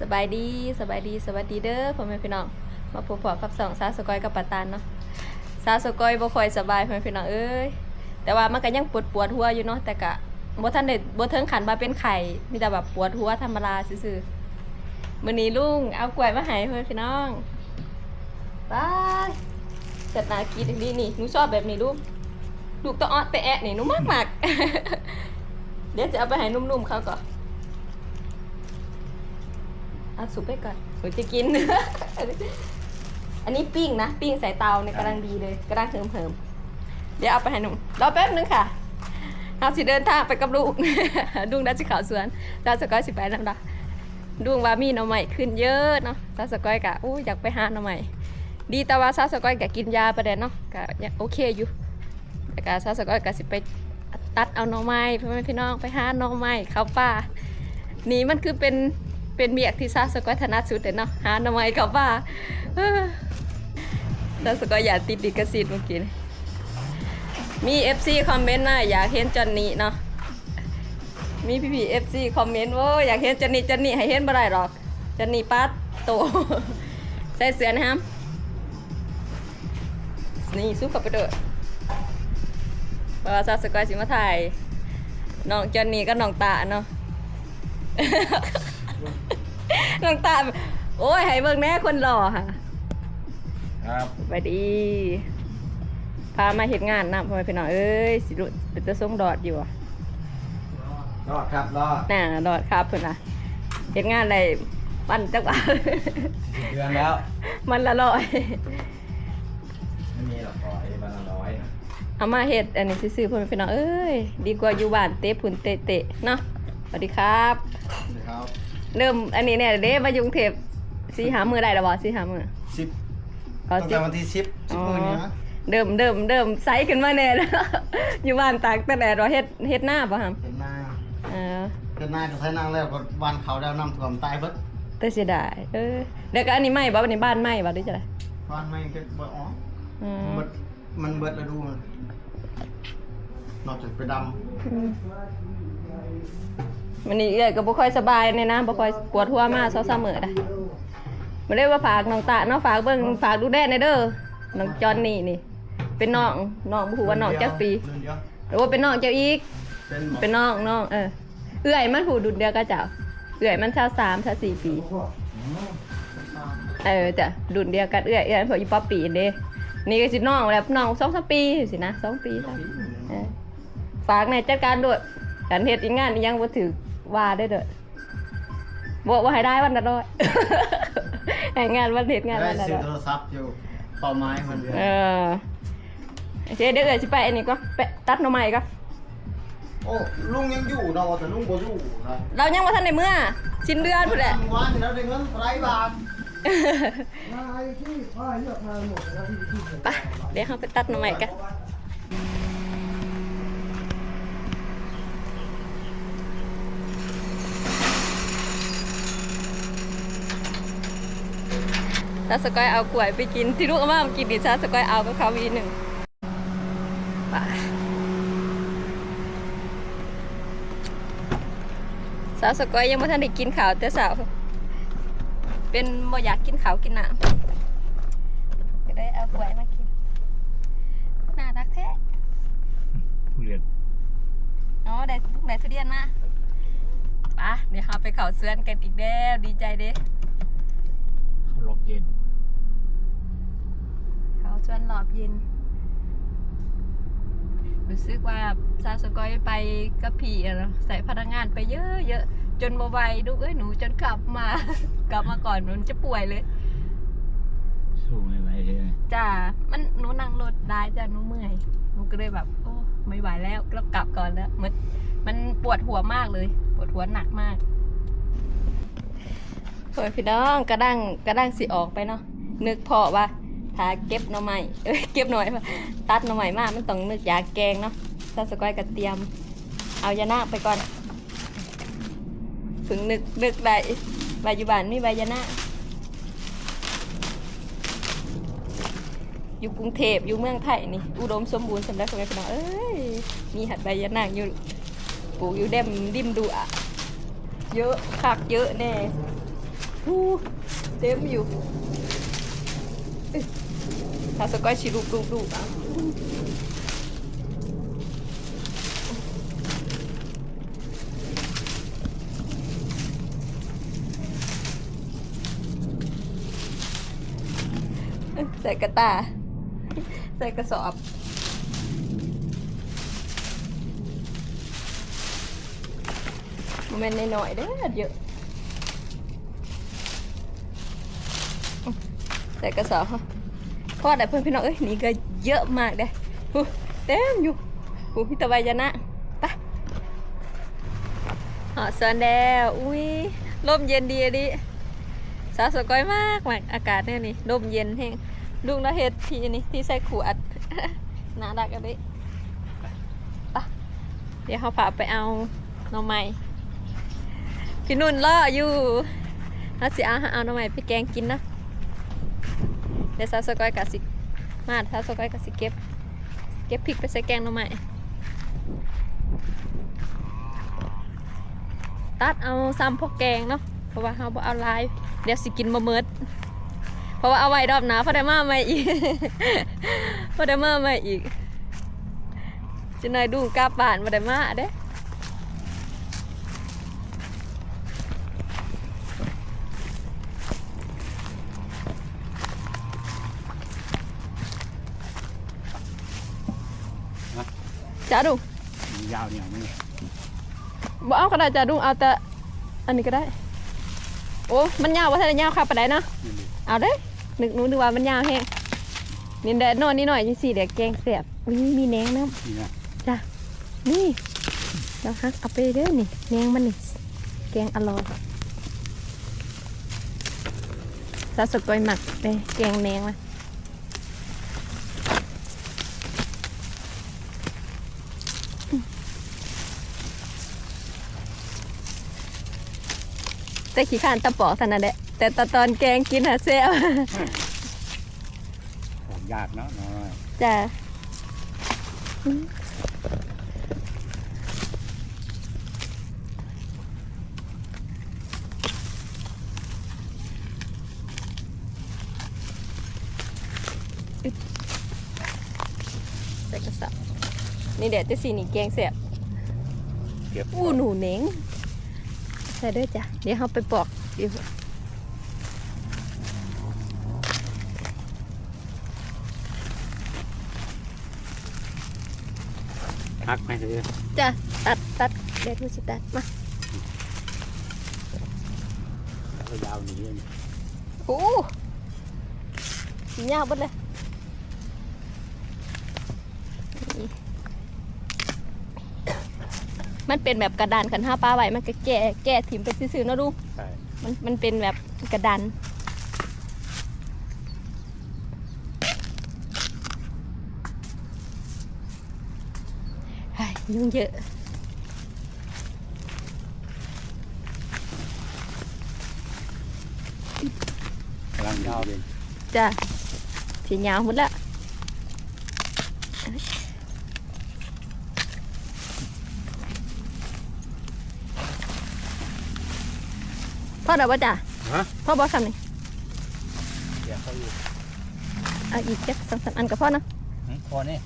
สบายดีสบายดีสวัสดีเด้อพ่อแม่พี่น้อง มาพบๆกับสองสาวสกอยกับปาตานเนาะสาวสกอยบ่ค่อยสบายพ่อแม่พี่น้องเอ้ยแต่ว่ามันก็ยังปวดปวดหัวอยู่เนาะแต่ก็บ่ทันได้บ่ถึงขันมาเป็นไข้มีแต่แบบปวดหัวธรรมดาซื่อๆมื้อนี้ลุงเอากล้วยมาให้พ่อแม่พี่น้องบายเสร็จนากินดีนี่หนูชอบแบบนี้ลูกลูกตะออแต่แอะนี่หนูมากๆเดี๋ยวจะเอาไปให้นุ่มๆเขาก่อน เอาสุกไปก่อนหนูจะกิน อันนี้ปิ้งนะ ปิ้งใส่เตาเนี่ยกำลังดีเลยกำลังเหิมเหิมๆเดี๋ยวเอาไปให้หนุ่มรอแป๊บนึงค่ะเอาสิเดินทางไปกับลูก ดุงดัชขาวสวนซาสกอยสิไปน้ำดาดุงว่ามีหน่อใหม่ขึ้นเยอะเนาะซาสกอยกะอู้อยากไปหาหน่อใหม่ดีแต่ว่าซาสกอยกะกินยาประเด็นเนาะกะยังโอเคอยู่ แต่กะซาสกอยกะสิไปตัดเอาหน่อไม้พ่อแม่พี่น้องไปหาหน่อไม้เขาป่านี่มันคือเป็น เป็นเมียกที่ซาสกอยถนัดสุดเลยเนาะหาหน่อไม้เข้าป่าซาสกอยอยากติดดิกสิทธิ์เมื่อกี้นี่มี FC คอมเมนต์มาอยากเห็นจอนนี่เนาะมีพี่พี่ FC คอมเมนต์ว่าอยากเห็นจอนนี่จอนนี่ให้เห็นบ่ได้หรอกจอนนี่ปัดโตใส่เสื้อนะครับนี่สู้กับไปเด้อเพราะว่าซาสกอยสิมาถ่ายน้องจอนนี่กับน้องตาเนาะ น้องตาโอ้ยให้เบิ่งแน่คนหล่อค่ะครับสวัสดี พามาเห็นงานนะพ่อแม่พี่น้องเอ้ยสิรุเป็นตะส่งดอดอยู่อะรอดครับรอดน่ะดอดครับเพิ่นน่ะเห็นงานอะไรมันจักว่าสิบเดือนแล้วมันละลอยไม่มีหรอกขอไอ้บานาน้อยเอามาเฮ็ดอันนี้ซื่อๆพ่อแม่พี่น้องเอ้ยดีกว่าอยู่บ้านเตะพุ่นเตะเตะเนาะสวัสดีครับครับ เริ่มอันนี้เนี่ยเด้มาอยู่กรุงเทพสี่หามือได้แล้วบ่สี่หามือสิบอ๋อตั้งสิแต่วันที่สิบสิบอ๋อ มือนี้นะเดิมเดิมเดิมไซส์ขึ้นมาแน่แล้ว อยู่บ้านตากแต่แดดว่าเฮ็ดเฮ็ดหน้าป่ะครับเป็นหน้าเออเป็นหน้ากับไทยนางแล้วก็วันเขาแล้วน้ำท่วมตายเบิดแต่เสียดายเออเดี๋ยวก็อันนี้ไหม่บ่อันนี้บ้านไหม่บ่หรือจะไรวันไม่ก็บ่อ๋ออืมเบิดมันเบิดฤดูมันนอกจากไปด วันนี้เอ้อยก็บ่ค่อยสบายเนี่ยนะบ่ค่อยปวดหัวมากเช้าๆมื้อได้บ่ได้ว่าฝากน้องตาเนาะฝากเบิ่งฝากดูแลในเด้อน้องจอนนี่นี่ เป็นน้องน้องบ่ฮู้ว่าน้องจักปีหรือว่าเป็นน้องเจ้าอีก เป็นน้องน้องเออเอื้อยมันผู้ดุนเดียวกับเจ้าเอื้อยมันชาวสามชาวสี่ปีเออจ้ะดุนเดียวกันเอื้อยเอื้อยพออีป๊อปปีเด้นี่ก็สิน้องแล้วน้องสองสามปีสินะสองปีฝากในจัดการด้วยการเฮ็ดอีกงานยังบ่ถือ ว่าได้อเด้อบอกว่าให้ได้วันละร้อยให้งานวันเฮ็ดงานได้วันละซื้อร้อยโทรศัพท์อยู่เป้าหมายมันเออโอเคเดี๋ยวเอื้อยสิไปอันนี้ก็ไปตัดหน่อไม้ก็โอ้ลุงยังอยู่เนาะแต่ลุงบ่อยู่นะเรายังบ่ทันได้เมื่อสิ้นเดือนพุ่นแหละทำวันแล้วได้เงินไรบาทไปเดี๋ยวเราไปตัดหน่อไม้กัน ถ้าสกอยเอากล้วยไปกินที่ลูกเอามากินดิชาสกอยเอากับเขาวีหนึ่งไปสาวสกอยยังไม่ทันได้กินข้าวแต่สาวเป็นบ่อยากกินข้าวกินน้ำก็ได้เอากล้วยมากินน่ารักแท้ผู้เรียนอ๋อได้ลูกได้ทุเรียนมาไปะเดี๋ยวเราไปเขาเสื้อนกันอีกแล้วดีใจเด้ เขาหลบเย็น เขาชวน หลอบเย็น รู้สึกว่าซาสกอยไปกับพี่อะเนาะใส่พนักงานไปเยอะเยอะจนบไหวายลูกเอ้ยหนูจนกลับมา กลับมาก่อนหนูจะป่วยเลยสู้ไม่ไหวเลยจ้ามันหนูนั่งรถได้จ้าหนูเมื่อยหนูก็เลยแบบ โอ้ไม่ไหวแล้วเรากลับก่อนแล้วมันมันปวดหัวมากเลย ปวดหัวหนักมากโอ้ยพี่น้องกระดังกระดังสิออกไปเนาะนึกพอว่า ถ้าเก็บหน่อไม้เอ้ยเก็บหน่อยว่าตัดหน่อไม้มากมันต้องนึกยาแกงเนาะถ้าสกอยกระเตรียม เอายานาคไปก่อนถึงนึกนึกได้ใบาอยู่บ้านมีใบยานาคอยู่กรุงเทพอยู่เมืองไทยนี่อุดมสมบูรณ์สำหรับคนเป็นน้องเอ้ยมีหัดใบยะนางอยู่ปลูกอยู่เด่มดิมดูอะเยอะคักเยอะแน่หูเต็มอยู่ ถ้าสก้อยชิลูกลูกลูกอะใส่กระตา ใส่กระสอบมันน้อยๆเด้อเยอะ ใส่กระสอบ ฮะพอได้เพื่อนพี่น้องเอ้ยนี่ก็เยอะมากเด้หูเต็มอยู่หูพี่ตะไบจะนะไปหอดเซินแล้วอุ้ยลมเย็นดีอะดิสาวสกอยมากมากอากาศเนี่ยนี่ลมเย็นแห้งลุงละเฮ็ดที่นี่ที่ใส่ขวดน่ารักอะดิไปเดี๋ยวเขาพาไปเอาน่อไม้พี่นุ่นล่ออยู่แล้วสิเอาเอาน่อไม้ไปแกงกินนะ เดี๋ยวซาสก้อยกะสิมาซาสก้อยกะสิเก็บ เก็บพริกไปใส่แกงหน่อไม้ตัดเอาซ้ำพวกแกงเนาะเพราะว่าเขาบ่เอาลายเดี๋ยวสิกินบ่เมิดเพราะว่าเอาไว้รอบหนาพราะได้มาใหม่อีกพราะได้มาใหม่อีกจะหน่อยดูกลับานบ่ได้มาเด้ จ้าดูยาวเนี่ยนี่บ่เอาก็ได้จ้าดูเอาแต่อันนี้ก็ได้ โอ้มันยาวว่าถ้าได้ยาวค่ะปานใดเนาะเอาเด้อนึกหนูนึกว่ามันยาวแฮงนี่แดดนอนนี่หน่อยจังซี่เดี๋ยวแกงแซ่บอุ้ยมีแหนงน้นี่นะำจ้ะนี่เดี๋ยวฮักเอาไปเด้อนี่แหนงมันนี่แกงอร่อยซาสกอยหมักไปแกงแหนงมา แต่ขี้ขานตะปอกเท่านั้นแหละแต่ตอนตอนแกงกินหาแซ่บของยากเนาะน้อยจ้ะใส่กระสับนี่เด็ดจะสีนี่แกงเสียบเก็บอู้หนูเหน่ง ใส่ด้วยจ้ะ เดี๋ยวเราไปปอกเดี๋ยวพักไหมเธอจ้ะ ตัดตัดเดี๋ยวดูสิตัดมาก็ยาวหนี้นี่โอ้สียาวเบดเลยนี่ มันเป็นแบบกระดานขันห้าปลาไว้มันก็แก่แก่ถิ่มไปซื่อๆเนาะดูใช่มันมันเป็นแบบกระดานเฮ้ยยุ่งเยอะกำลังยาวเลยจ้ะสียาวหมดละ พ่อเดี๋ยวว่าจ้ะฮะ พ่อบอสทำนี่เดี๋ยวเขาอยู่เอาอีกแค่สองสามอันกับพ่อเนาะหึพอนี่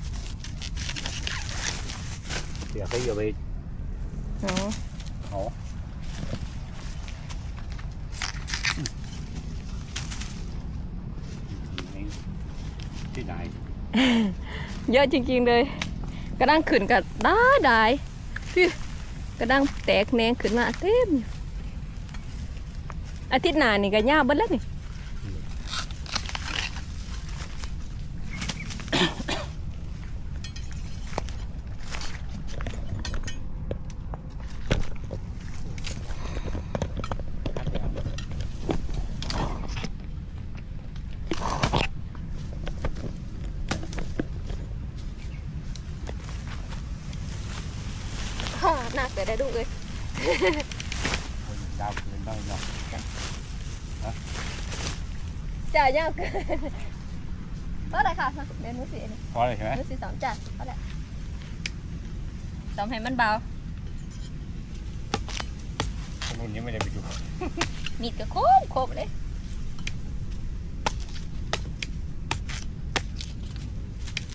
เดี๋ยวเขาอยู่ไปอ๋อเขาที่ไหนเยอะจริงๆเลย กระด้างขึ้นกับได้ได้พี่กระด้างแตกแหนงขึ้นมาเต็มอยู่ อาทิตย์หน้านี่ก็ยาวเบิดแล้วนี่ฮ่าหนักแต่ได้ดูเลย คนยาวเกินได้เนาะ จ่ายยาวเกินเท่าไหร่ค่ะเดี๋ยวหนูสิพอเลยใช่ไหมหนูสิสองจ้ะเท่าไหร่สองให้มันเบา คนนู้นยังไม่ได้ไปดูมีดก็โคมโคมเลย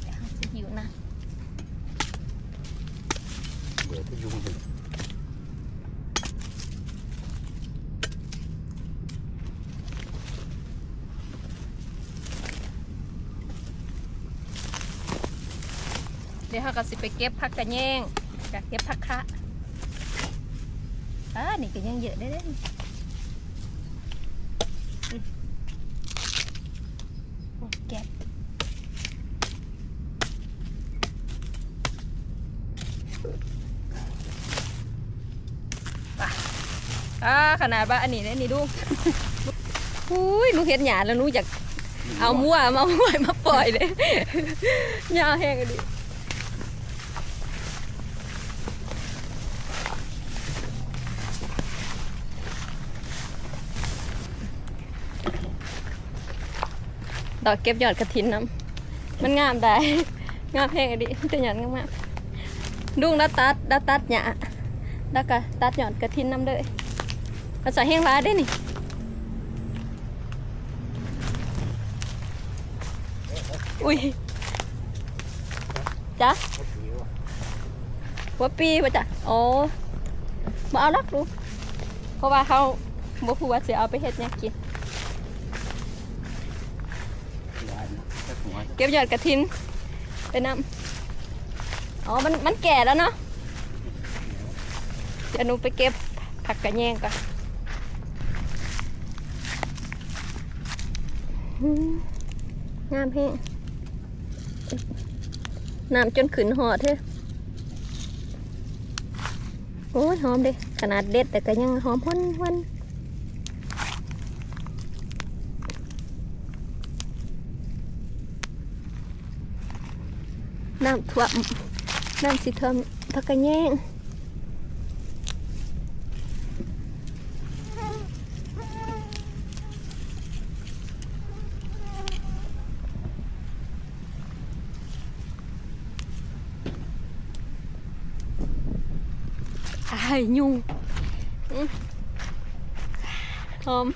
เดี๋ยวเราจะหิวนะ เดี๋ยวจะยุ่งกัน เดี๋ยวเราก็สิไปเก็บผักกระแยงกับเก็บผักคะอ่านี่ก็ยังเยอะได้ได้ออืมโอ้แกะไปอ่าขนาดว่าอันนี้เนี่ยนี่ดูอุ้ยหนูเห็นหยาแล้วหนูอยากเอามั่วมามั่วมาปล่อยเลยหยาแห้งอั ดอกเก็บยอดกระถินน้ำมันงามได้ งามแพงอะดิแต่ยอดงามมากดุ้งดัดตัดดัดตัดหยาแล้วก็ตัดยอดกระถินน้ำเลยภาษาแห้งร้ายได้นี่อุ้ยจ้ะว่าปีป่ะจ้ะโอ้มาเอาลักดูเพราะว่าเขาบ่พูว่าจะเอาไปเฮ็ดหยังกิน ยายนะแค่หัว เก็บยอดกระถินไปนำอ๋อ มันมันแก่แล้วเนาะ เดี๋ยวหนูไปเก็บผักกระแยงก่อนอืมงามแฮงน้ำจนขึ้นหอดเท่โอ้ยหอมเดิขนาดเด็ดแต่ก็ยังหอมหวันหวัน น้ำท่วมน้ำสิเทิมผักกระแยงอายยุงอื้อหอม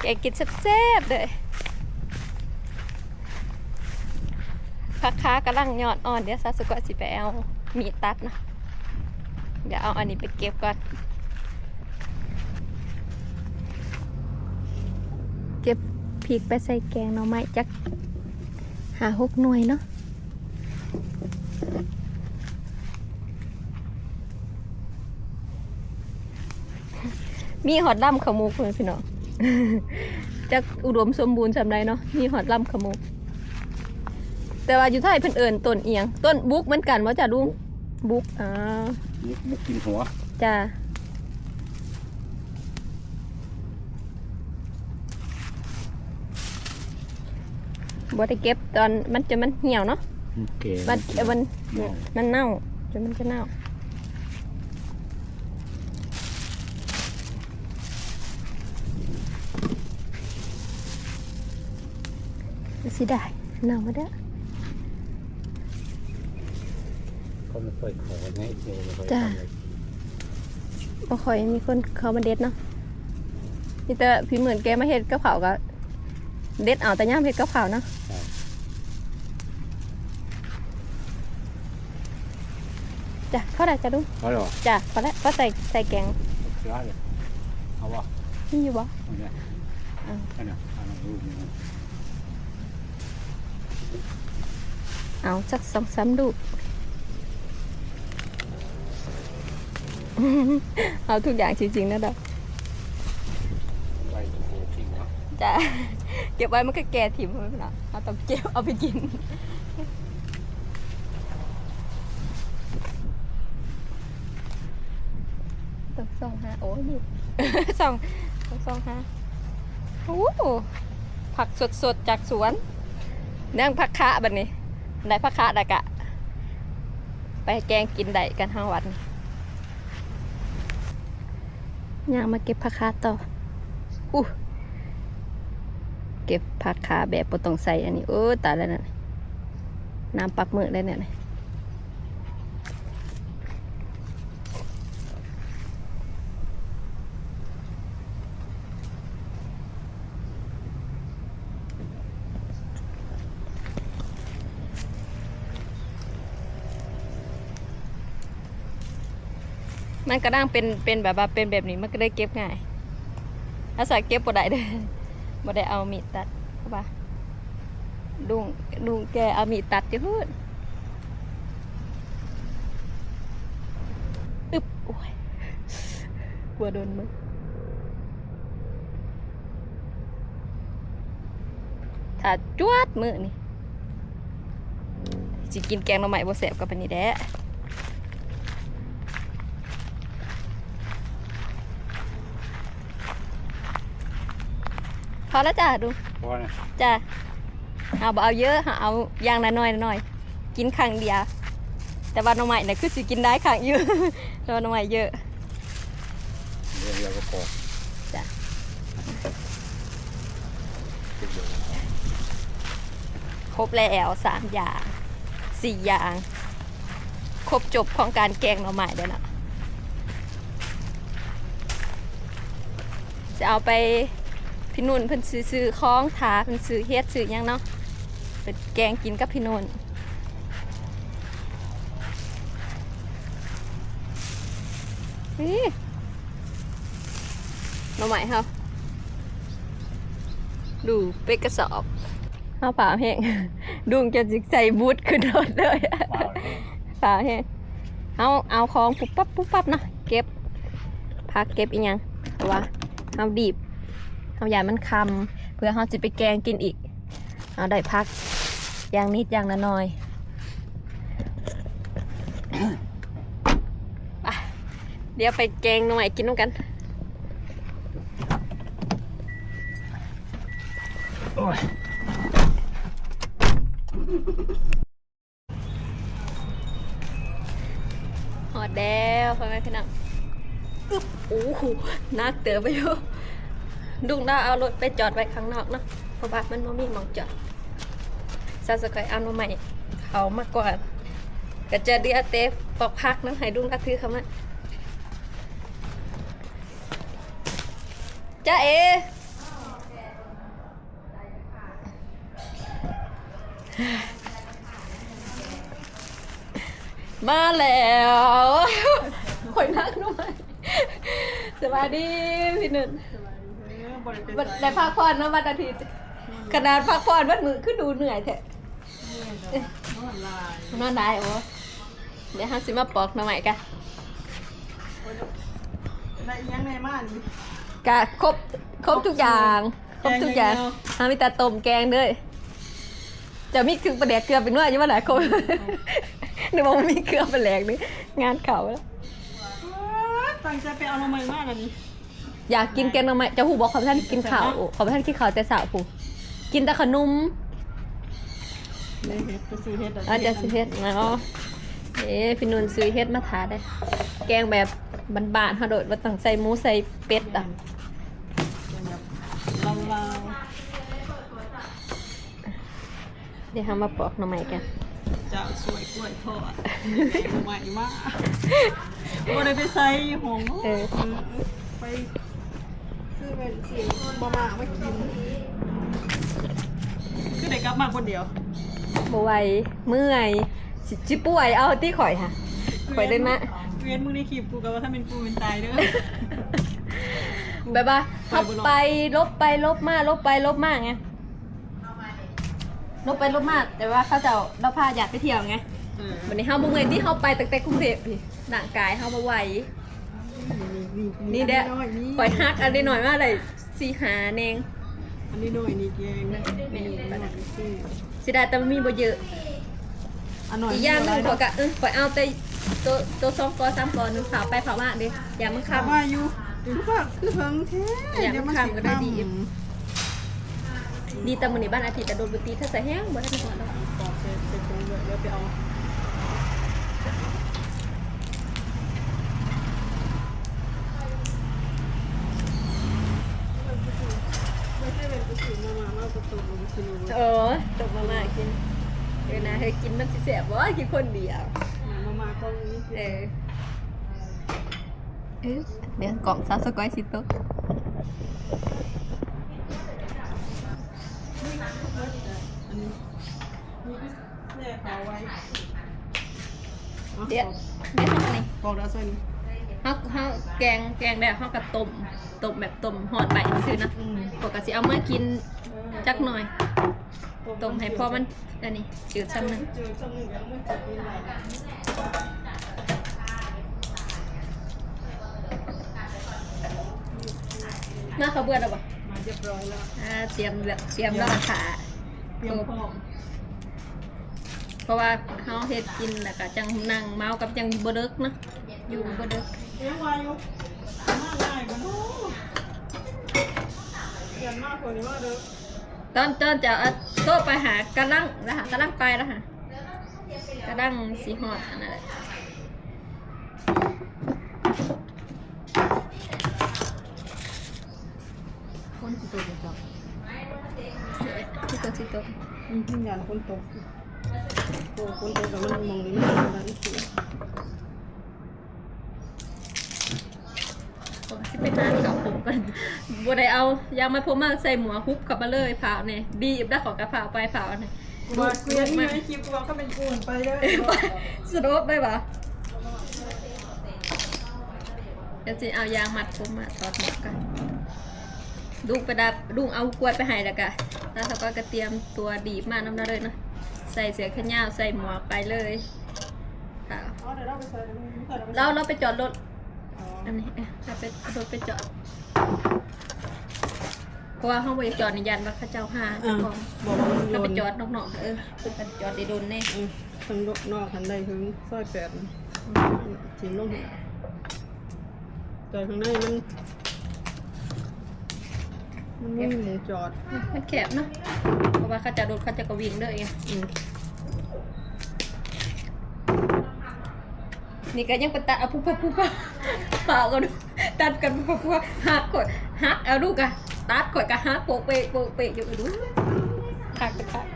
แกกินแซ่บๆเลยพัก ค้ากำลังยอดอ่อนเดี๋ยวซาสุกะสิไปเอามีดตัดนะเดี๋ยวเอาอันนี้ไปเก็บก่อน เก็บพริกไปใส่แกงหน่อไม้จักหาหกหน่วยเนาะมีหอดล่ำขมูกเลยพี่น้องจะอุดมสมบูรณ์สำไรเนาะมีหอดล่ำขมูก แต่ว่าอยู่ไทยเพิ่นเอิญต้นเอียง ต้นบุกเหมือนกันว่าจะลุงบุกอ่ามุกมุกกินหัวจ้าบ่ได้เก็บตอนมันจะมันเหี่ยวเนาะมุกแก่มันเอ่อมันเน่ามันเน่าจนมันจะเน่าสิได้เน่ามาได้อ เขา ไม่ค่อยขอไงเจอไม่ค่อยจ้ะทำอะไรบ่ค่อยมีคนเขามาเด็ดเนาะนี่แต่พี่เหมือนแกมาเฮ็ดกะเพราก็เด็ดเอาแต่ย่ามเฮ็ดกะเพราเนาะจ้ะเข้าได้จ้ะลุงเขาหรอจ้ะพอแล้วก็ใส่ใส่แกงเชื่อเลยเอาวะนี่อยู่บ่เอาเนี่ยเอาอันน่ะอันนั้นรูปนี้นะเอาสักสองสามลู เอาทุกอย่างจริงๆนะดอกไว้โคทิ้งเนาะจ้ะเก็บไว้มันก็แก่ถิ่มไม่เป็นไรเอาต้องเก็บเอาไปกินต้องส่องหาโอ้ยนี่ส่องต้องส่องหาโอ้โหผักสดๆจากสวนเนื่องผักคะบัดนี้ได้ผักคะได้กะ ไปแกงกินได้กันทั้งวัน ย่างมาเก็บผักคาต่ออู้เก็บผักคาแบบปรต้องใส่อันนี้โอ้ตายแล้วนะน้ำปักมือได้เนี่ย มันกระด้างเป็นเป็นแบบว่าเป็นแบบนี้มันก็ได้เก็บง่ายถ้าใส่เก็บบ่ได้เด้อบ่ได้เอามีดตัดเข้าปะลุงลุงแกเอามีดตัดจะพูดอึบโอ้ยกลัวโดนมึงถ้าจวดมือนี่สิกินแกงหน่อไม้บ่แสบกับปานนี้แด้ พอแล้วจ้ะดูพอนะจ้ะเอาบ่เอาเยอะเอาอย่างละน้อยๆน้อย กินครั้งเดียว แต่ว่าหน่อไม้เนี่ยคือสิกินได้ครั้งเยอะแต่ว่าหน่อไม้เยอะเดี๋ยวเราก็พอจ้ะครบแล้วสามอย่างสี่อย่าง ครบจบของการแกงหน่อไม้เด้วนะจะเอาไป พี่นุ่นเพิ่นซื้อซื้อคล้องถาเพิ่นซื้อเฮ็ดซื้อหยังเนาะไปแกงกินกับพี่นุ่นนี่หน่อไม้เฮาดูเป็กกระสอบเอาเปล่าแห้งดุงจะจิกใส่บูทขึ้นรถเลยเปล่าเลยเปล่าแห้งเอาเอาของปุ๊บปั๊บปุ๊บปั๊บเนาะเก็บพักเก็บอีกยังแต่ว่าเอาดีบ เอาอย่ามันคำเพื่อเขาจะไปแกงกินอีกเอาได้พักอย่างนิดอย่างละหน้อยไปเดี๋ยวไปแกงหน่อยกินน้ำกันโอ้ยหอดแล้วพ่อแม่พี่น้องอึ๊บโอ้โหนักเต๋อไปอยู่ ดุงด้เอารถไปจอดไว้ข้างนอกเนาะเพราะว่ามันไม่มีหมองจอดซาสกอยเอามาใหม่เขามาก่อนก็จะเดียเตฟปอกพักน้ำให้ดุงด้ถือเขามาจ้าเอมาแล้วคอยนั่งด้วยสวัสดีพี่หนึ่ง วันได้พักผ่อนเนอะวันอาทิตย์ขนาดพักผ่อนวันมือคือดูเหนื่อยแท้นอนได้โอ้เดี๋ยวห้าสิมาปอกหน่อใหม่กันได้ยังไงมานี่กะครบครบทุกอย่างครบทุกอย่างแกงอย่างเดียวทำมีแต่ต้มแกงด้วยจะมีคือประเดี๋ยวเกลือเป็นว่าอยู่ว่าหลายคนนึกว่ามันมีเกลือเป็นแหลกนี่งานเขาแล้วตั้งใจไปเอาลงมาอีกมากอันนี้ อยากกินแกงหน่อไม้จะหูบอกขอพระท่านกินข้าวขอพระท่านกินข้าวแต่สาวผู้กินแต่ขนมเลยเฮ็ดไปซื้อเฮ็ดอาจจะซื้อเฮ็ดเนาะเอ๊ะพี่นุ่นซื้อเฮ็ดมาทาได้ แกงแบบบานๆเขาโดดว่าต้องใส่หมูใส่เป็ดอะลาวลาวเดี๋ยวเรามาปอกหน่อไม้กันๆจะสวยกล้วยทอดลงมาอีกมากว่าได้ไปใส่หงเออไป ซื้อไปซื้อบะหมามากินคือได้กลับมาคนเดียวบไหวเมื่อยสิจิป่วยเอาที่ข่อยค่ะข่อยได้มะเวียนมึงในคลิปกูกับว่าถ้าเป็นกูเป็นตายเด้อแบบว่าไปขับบ่รอดไปลบไปลบมาลบไปลบมาไงลบไปลบมาแต่ว่าเขาจะเอาเราพาอยากไปเที่ยวไงเออวันนี้เฮาบุเงินที่เฮาไปตั้งแต่กรุงเทพพี่ร่างกายเฮาบ่ไหว นี่เด้ออันนี้ปล่อยฮักอันนี้หน่อยมากเลยสีหาเนงอันนี้หน่อยนี่แกงนี่นี่หน่อยซื้อสิได้แต่มันมีบ่เยอะอันหน่อยอีกอย่างหนึงขอยกะเออขอยเอาแต่ตัวตัวสองกอสามกอหนึงเผาไปเผามาเด้อย่ามันขับคำมาอยู่อยู่ฝากคือเพิงแท้อยากเดี๋ยวมันข้ามสิก็ได้ข้ามดีดีแต่มื้อนี้บ้านอาทิตย์แต่โดนบุตรีถ้าใส่แห้งบ่ได้หมดแล้วปอกเสร็จเสร็จตรงเลยเดี๋ยวไปเอาไม่ใช่เป็นกุศล มามาเราประตูกุศลเออจบมามากินเออนะเฮ้ยกินมันสิแสบบ่กินคนเดียวมามาตรงนี้เออเอ๊ะเดี๋ยวกล่องซาสกอยสิโตะอันนี้นี่เนี่ยเขาไว้เดี๋ยวเดี๋ยวทำไงบอกแล้วใส่นี่ เฮาเฮาแกงแกงแบบเฮาก็ต้มต้มแบบต้มหอดใบซื่อนะอืมปกติเอามากินจักหน่อยต้มให้พอมันอันนี้จืดซ้ำหนึงเจอจังหนึ่งแล้วมันจะเป็นไรมาเขาเบื่อแล้วบ่มาเรียบร้อยแล้วอ่าเตรียมเลือกเตรียมรอขาเตรียมพร้อมเพราะว่าเฮาเฮ็ดกินแล้วก็จังนั่งเมากับจังบ่เดึกเนาะอยู่บ่เดึกเลี้ ยงวายุมาง่ายบ่เนาะเรียนมากกว่านี้ว่าเด้อตอนตอนจะเอาโตะไปหากระลังแล้วหากระลังไปแล้วค่ะกระลังสีหอดอันนั้นแหละคนสิโตดีกว่าที่ตัวสิโตอืมยานคนตกโอ้คนตกแต่มันมองนี่มันเป็นแบบ นี้สิผมสิไปหาเก่าผมกันบ่ได้เอายางมาผมมาใส่หมวกฮุบกลับมาเลยเผาเนี่ยบีบได้ของกระเผาไปเผาเนี่ยกูว่ากูยังไม่คลิปกูว่าก็เป็นกูไปเด้อสโลปได้ปะเดี๋ยวสิเอายางมัดผมมาถอดหมวกกันดุงไปดับดุงเอากล้วยไปให้แล้วกะแล้วเขาก็กระเตรียมตัวดีบมาน้ำหน้าเลยเนาะใส่เสื้อแขนยาวใส่หมวกไปเลยค่ะอ๋อเดี๋ยวเราไปใส่ใส่เราเราไปจอดรถ อ๋ออันนี้เอ๊ะเราไปรถไปจอด เพราะว่าห้องบริจอดในยันว่าเข้าเจ้าหาเจ้าของบอกว่ามันโยเราไปนจอดนอกๆเออคือไปจอดได้โดนแน่อืมทางนอกหันใดถึงซอยแปดถิ่มลงหัวแต่ข้างในมัน มันไม่มีหมูจอดมันแคบเนาะเพราะว่าเขาจะโดนเขาจะกระวิ่งเลยไงอืมนี่ก็ยังไปตัดเอาปุ๊บปุ๊บปุ๊บปุ๊บ เปล่าก็ดูตัดกันปุ๊บปุ๊บปุ๊บหักกดหักเอาดูกะตัดกดกะหักโปะเปะโปะเปะอยู่ดูหักกะหัก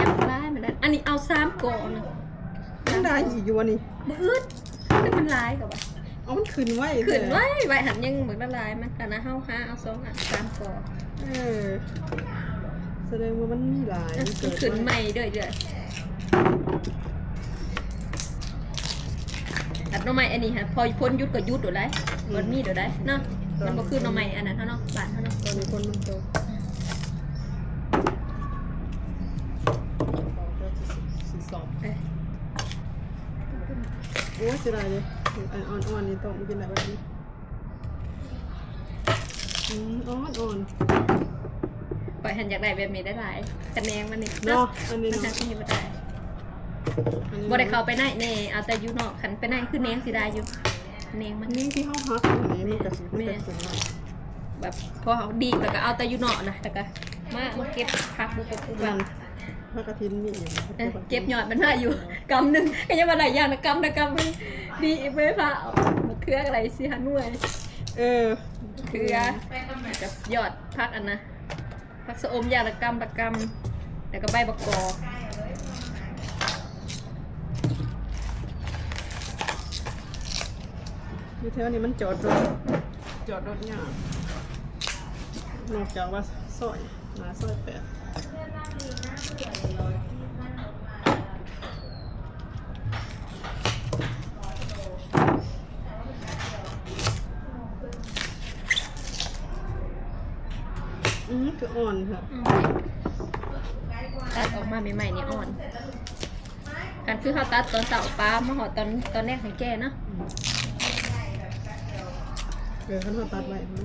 ยังร้ายเหมือนกันอันนี้เอาสามก่อนนะมันได้อีกอยู่วะนี่บืดแต่มันร้ายกับว่าเอามันขึ้นไว้ขืนไว้ไว้หันยังเหมือนละลายมันแต่นะเฮาห้าเอาสองอันสามก่อนเออแสดงว่ามันมีหลายมันขืนใหม่เด้อเด้อ อัดหน้อใหม่อันนี้ฮะพอพ้นยุดก็ยุดเดี๋ยวได้มันมีเดี๋ยวได้เนาะมันบ่คือหน้อใหม่อันนั้นเท่าเนาะบานเท่าเนาะตอนนี้คนมันโตสี่สองเอ้ยโอ้ยเสียดายเลยอันอ่อนๆนี่ต้องกินแบบนี้อืมอ่อนอ่อนปล่อยหันอยากได้แบบนี้ได้หลายคะแนนมันนี่เนาะอันนี้มันเนาะทำที่บ่ได้อันนี้ บ่ได้เข้าไปไหนแน่เอาแต่อยู่นอกขันไปไหนคือแนงสิได้อยู่แนงมัอันนนี้ที่เขาฮักอันนี้มันกระสีมันกระสีมากแบบพอเขาดีแล้วก็เอาแต่อยู่นอกนะแล้วก็มามาเก็บพักบุกบุกมับันงพระกระทินมีอยู่เอ้ยเก็บหยอดมันน่าอยู่กำหนึ่งก็ยังมาหลายอย่างนะกำนะกำมันดีไม่พาเอามะเขืออะไรสิฮันวยเออเขือกับหยอดพักอันนะพักสะอมอย่างละกำละกำแล้วก็ใบบักกอก อยู่แถวนี้มันจอดรถจอดรถเนี่ยากนอกจากว่าซอยหนาซอยแปดอืมคืออ่อนค่ะอืมตัดออกมาใหม่ๆนี่อ่อน การคือเขาตัดตอนเสาร์ป้ามาหอดตอนตอนแรกให้แก่เนาะ เกิดขั้นตอนตัดไว้มัน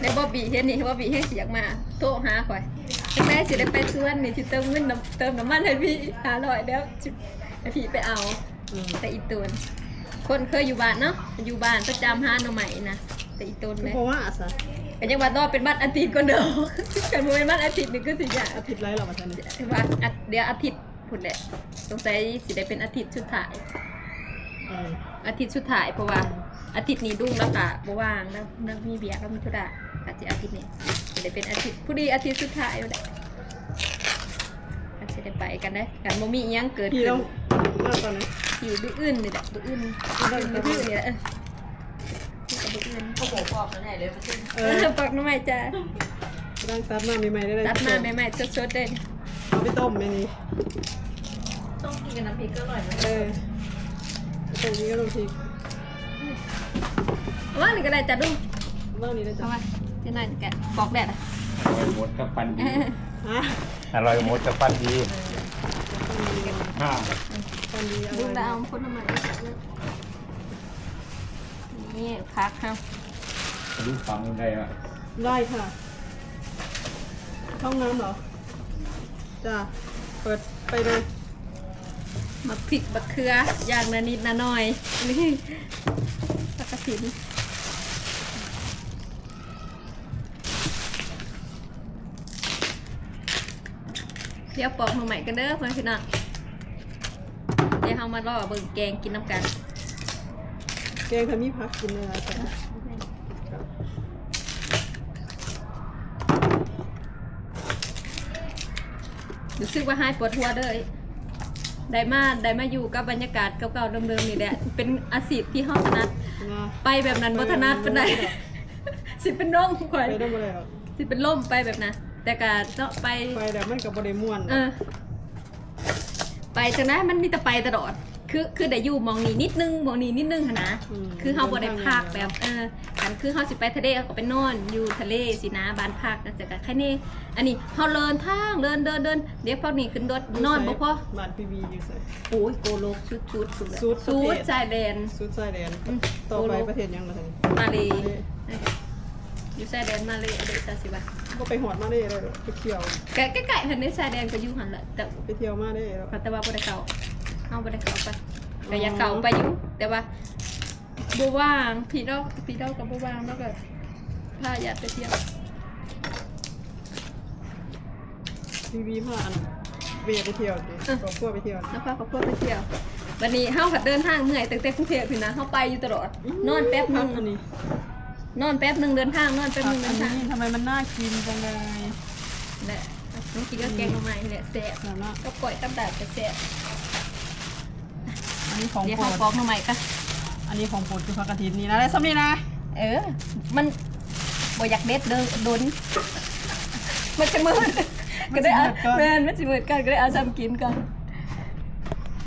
ในบอบบี้เห็นนี่บอบบี้ให้เสียงมา โทรหาข่อยแม่สิได้ไปสวนนี่สิเติมเงินน้ำเติมน้ำมันให้พี่หาร้อยแล้วสิให้พี่ไปเอาอืมแต่อีตูนคนเคยอยู่บ้านเนาะอยู่บ้านประจำหาหน่อใหม่นะแต่อีตูนเลยเพราะว่าอะสะก็ยังว่าต้องเป็นบ้านอาทิตย์ก็เดิมกันบ่เป็นบ้านอาทิตย์นี่ก็สิอยากอาทิตย์ไรเรามาทันเนี่ยว่าอาเดี๋ยวอาทิตย์พุ่นแหละสงสัยสิได้เป็นอาทิตย์สุดท้ายเอออาทิตย์สุดท้ายเพราะว่า อาทิตย์นี้ดุ้งแล้วค่ะบ่ว่างแล้วแล้วมีเบียร์แล้วมีธุระอาจจะอาทิตย์นี้จะได้เป็นอาทิตย์ผู้ดีอาทิตย์สุดท้ายแล้วแหละอาจจะได้ไปกันได้กันบ่มีอิหยังเกิดพี่ขึ้ต้อนงมาตอนไหนอยู่บื้ออื่นนี่แหละบื้ออื่นบื้ออื่นบื้ออื่นนี่แหละเอออยู่กับบื้ออื่นเขาบอกบอกกันไหนเลยไม่ใช่เอเอออปักน้ำใหม่จ้าร่างตัดมาใหม่ๆได้เลยตัดมาใหม่ๆสดๆเลยเอาไปต้มไหมนี่ต้องกินกับน้ำพริกก็อร่อยนะเออตรงนี้ก็ต้องพริก ว่านี่ก็ได้จ้ะดูเรื่องนี้ได้จ้ะทำไมที่นั่นแกะปอกแดดอะอร่อยหมดกับฟันดีฮะอร่อยหมดกับฟันดีห้าตอนนี้ดูอะไรดาวพ่นน้ำมันนี่พักครับดูฟังได้อะได้ค่ะห้องน้ำเหรอจ้ะเปิดไปเลยมาพริกบักเขือย่างละนิดละหน่อยนี่ปกติน เดี๋ยวปอกมาใหม่กันเด้อเพื่อนพี่น้องเดี๋ยวเรามาล่อเบิ่งแกงกินน้ำกันแกงทำมีพักกินเลยนะจ้ะรู้สึกว่าหายปวดหัวเลยได้มาได้มาอยู่กับบรรยากาศเก่าๆเดิมๆนี่แหละ เป็นอาชีพที่ห้องถนัดนะไปแบบนั้นบ่ถนัดเป็นไดสิเป็นร่มข่อยไปได้บ่ได้หรอกสิเป็นร่มไปแบบนั้น แต่กาเนาะไป ไปแต่มันกับบริม่วนเออ ไปจังนะมันมีแต่ไปตลอด คือคือได้อยู่หมองนี้นิดนึงหมองนี้นิดนึงหั้นนะคือเฮาบ่ได้พักแบบเอออันคือเฮาสิไปทะเลเฮาก็ไปนอนอยู่ทะเลสินะบ้านพักจังซี่ก็แค่นี้อันนี้เฮาเดินทางเดินเดินเดินเดี๋ยวพอนี้ขึ้นรถนอนบ่พอบ้านพีบีอยู่ใส่โอ้ยโกโลกชุดชุดสุดเลยสุดประสุเทดศชายแดน สุดชายแดนอืม ต่อไปโอ้โหประเทศยังมาทางมาเลย อยู่ชายแดนมาเลยอะไรซะสิบ่ะก็ไปหอดมาได้เลยไปเที่ยวใกล้ใกล้ๆเพิ่นในชายแดนก็อยู่หั่นแหละแต่ไปเที่ยวมาได้แล้วแต่ว่าบ่ได้เข้าเฮาบ่ได้เข้าไปก็อยากเข้าไปอยู่แต่ว่าบ่ว่างพี่ดอกพี่ดอกก็บ่ว่างแล้วก็พาญาติไปเที่ยวพีบีพาอันเวียไปเที่ยวดิครอบครัวไปเที่ยวแล้วพาครอบครัวไปเที่ยววันนี้เฮาก็เดินทางเมื่อยตั้งแต่กรุงเทพพี่นะเฮาไปอยู่ตลอดนอนแป๊บหนึงอันนี้ นอนแป๊บหนึงเดินทางนอนแป๊บหนึงเดินทางอันนี้ทำไมมันน่ากินจังเลยแหละน้องกินก็แกงหน่อไม้นี่แหละแซ่บแบบนั้นก็ก่อยตับดาบจะแซ่บอันนี้ของเดี๋ยวโปรเฮาดปอกหน่อไม้กันอันนี้ของโปรดคือผักกระถินนี่นะได้ซ้ำนี่นะเออ มันบ่อยากเด็ดเด้อโดนมันจะมืดก็ได้เอาแม่นมันสิมืดกันก็ได้เอาซ้ำกินก่อน